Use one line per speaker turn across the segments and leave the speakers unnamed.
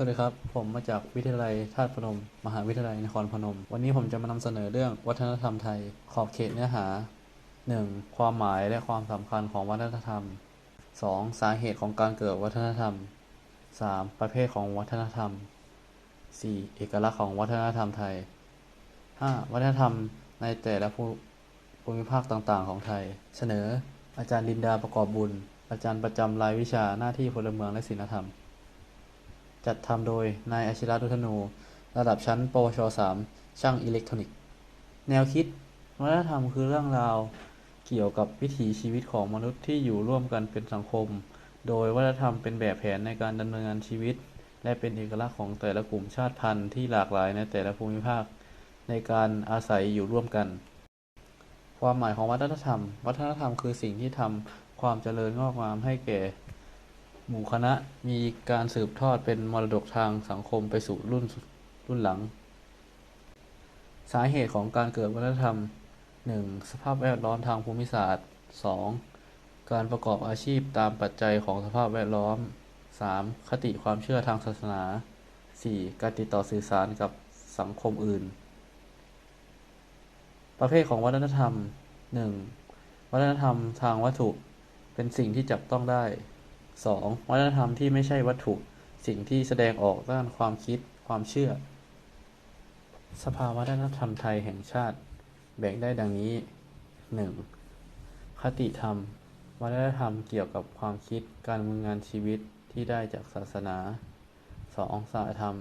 สวัสดีครับ ผมมาจากวิทยาลัยธาตุพนม มหาวิทยาลัยนครพนม วันนี้ผมจะมานำเสนอเรื่องวัฒนธรรมไทย ขอบเขตเนื้อหา 1. ความหมายและความสำคัญของวัฒนธรรม 2. สาเหตุของการเกิดวัฒนธรรม 3. ประเภทของวัฒนธรรม 4. เอกลักษณ์ของวัฒนธรรมไทย 5. วัฒนธรรมในแต่ละภูภูมิภาคต่างๆ ของไทย เสนอ อาจารย์ลินดาประกอบบุญ อาจารย์ประจำรายวิชาหน้าที่พลเมืองและศิลธรรม จัดทำโดยนายอาชิระดุธนู ระดับชั้น ปวช 3 ช่างอิเล็กทรอนิกส์ แนวคิด วัฒนธรรมคือเรื่องราวเกี่ยวกับวิถีชีวิตของมนุษย์ที่อยู่ร่วมกันเป็นสังคม โดยวัฒนธรรมเป็นแบบแผนในการดำเนินงานชีวิต และเป็นเอกลักษณ์ของแต่ละกลุ่มชาติพันธุ์ที่หลากหลายในแต่ละภูมิภาค ในการอาศัยอยู่ร่วมกัน ความหมายของวัฒนธรรม วัฒนธรรมคือสิ่งที่ทำความเจริญงอกงามให้แก่ หมู่คณะมีการสืบทอดเป็นมรดกทางสังคมไปสู่รุ่นรุ่นหลัง สาเหตุของการเกิดวัฒนธรรม 1. สภาพแวดล้อมทางภูมิศาสตร์ 2. การประกอบอาชีพตามปัจจัยของสภาพแวดล้อม 3. คติความเชื่อทางศาสนา 4. การติดต่อสื่อสารกับสังคมอื่น ประเภทของวัฒนธรรม 1. วัฒนธรรมทางวัตถุเป็นสิ่งที่จับต้องได้ 2. วัฒนธรรมที่ไม่ใช่วัตถุ สิ่งที่แสดงออกด้านความคิด ความเชื่อ สภาวัฒนธรรมไทยแห่งชาติ แบ่งได้ดังนี้ 1. คติธรรม วัฒนธรรมเกี่ยวกับความคิด การดำเนินงานชีวิตที่ได้จากศาสนา 2. ศีลธรรม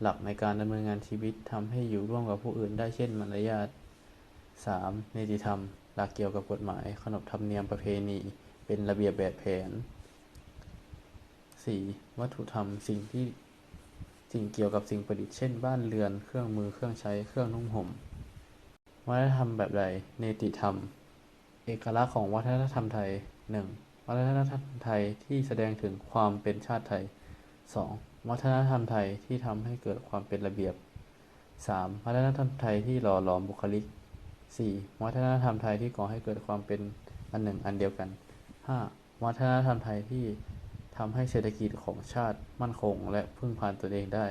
หลักในการดำเนินงานชีวิตทำให้อยู่ร่วมกับผู้อื่นได้เช่นมารยาท 3. นิติธรรม หลักเกี่ยวกับกฎหมาย ขนบธรรมเนียมประเพณี เป็นระเบียบแบบแผน 4. วัตถุธรรมสิ่งที่สิ่งเกี่ยวกับสิ่งประดิษฐ์เช่นบ้านเรือน เครื่องมือเครื่องใช้เครื่องนุ่งห่ม วัฒนธรรมแบบใดเนติธรรม เอกลักษณ์ของวัฒนธรรมไทย 1. วัฒนธรรมไทยที่แสดงถึงความเป็นชาติไทย 2. วัฒนธรรมไทยที่ทำให้เกิดความเป็นระเบียบ 3. วัฒนธรรมไทยที่หล่อหลอมบุคลิก 4. วัฒนธรรมไทยที่ก่อให้เกิดความเป็นอันหนึ่งอันเดียวกัน 5. วัฒนธรรมไทยที่ ทำให้เศรษฐกิจของชาติมั่นคง และพึ่งพาตนเองได้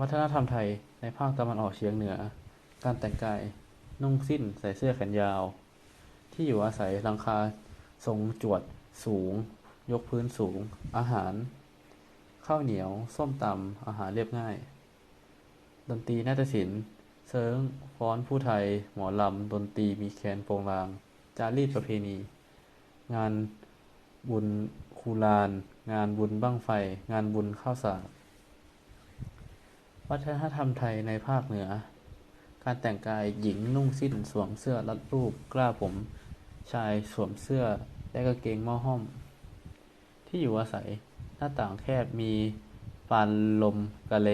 วัฒนธรรมไทยในภาคตะวันออกเฉียงเหนือ การแต่งกายนุ่งสิ้นใส่เสื้อแขนยาว ที่อยู่อาศัยหลังคา ทรงจวด สูง ยกพื้นสูง อาหาร ข้าวเหนียว ส้มตำอาหารเรียบง่าย ดนตรีนาฏศิลป์เซิงฟ้อนผู้ไทย หมอลำ ดนตรีมีแคนโปงลาง จารีตประเพณี งานบุญคูลาน งานบุญบั้งไฟ งานบุญข้าวสากวัฒนธรรมไทยในภาคเหนือ การแต่งกายหญิงนุ่งสิ้นสวมเสื้อรัดรูปกล้าผม ชายสวมเสื้อและกางเกงหม้อห้อม ที่อยู่อาศัยหน้าต่างแคบมีปานลมกะเล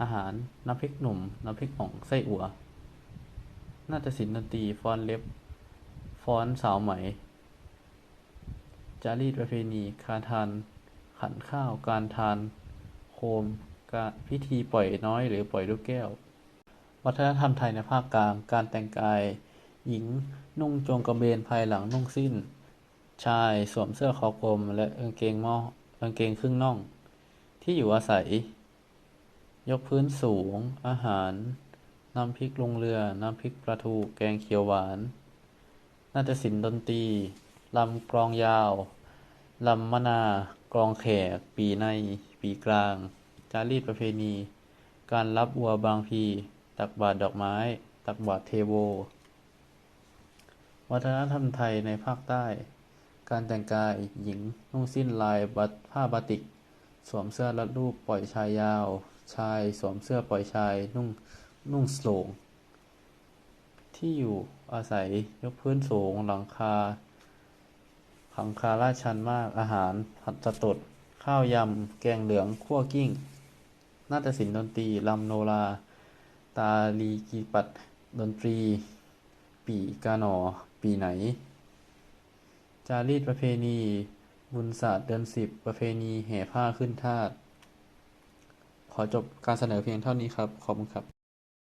อาหารน้ำพริกหนุ่ม น้ำพริกอ่องไส้อั่วน่าฏศิลป์ดนตรีฟอนเล็บ ฟอนสาวไหม จารีตประเพณี การทาน ขันข้าว การทาน โคม การพิธีปล่อยน้อยหรือปล่อยลูกแก้ว วัฒนธรรมไทยในภาคกลาง การแต่งกาย หญิงนุ่งโจงกระเบนภายหลังนุ่งสิ้น ชายสวมเสื้อคอกลม และกางเกงหม้อกางเกงครึ่งน่อง ที่อยู่อาศัย ยกพื้นสูง อาหาร น้ำพริกลงเรือ น้ำพริกปลาทู แกงเขียวหวาน น่าฏศิลป์ดนตรี ลำกลองยาว ลำมะนากลองแขก ปีใน ปีกลาง จารีตประเพณี การรับวัวบางพี ตักบาตรดอกไม้ ตักบาตรเทโว วัฒนธรรมไทยในภาคใต้ การแต่งกายหญิงนุ่งสิ้นลายบัตผ้าบาติก สวมเสื้อรัดรูปปล่อยชายยาว ชายสวมเสื้อปล่อยชาย นุ่งนุ่งโสงที่อยู่อาศัยยกพื้นสูงหลังคา หลังคาลาชันมากอาหารผัดสะตด ข้าวยำ แกงเหลืองคั่วกิ้ง นาฏศิลป์ดนตรีรำโนรา ตาลีกีปัดดนตรี ปีกาหนอ ปีไหน จารีตประเพณี บุญศาสตร์เดือนสิบประเพณีแห่ผ้าขึ้นทาสขอจบการเสนอเพียงเท่านี้ครับ ขอบคุณครับ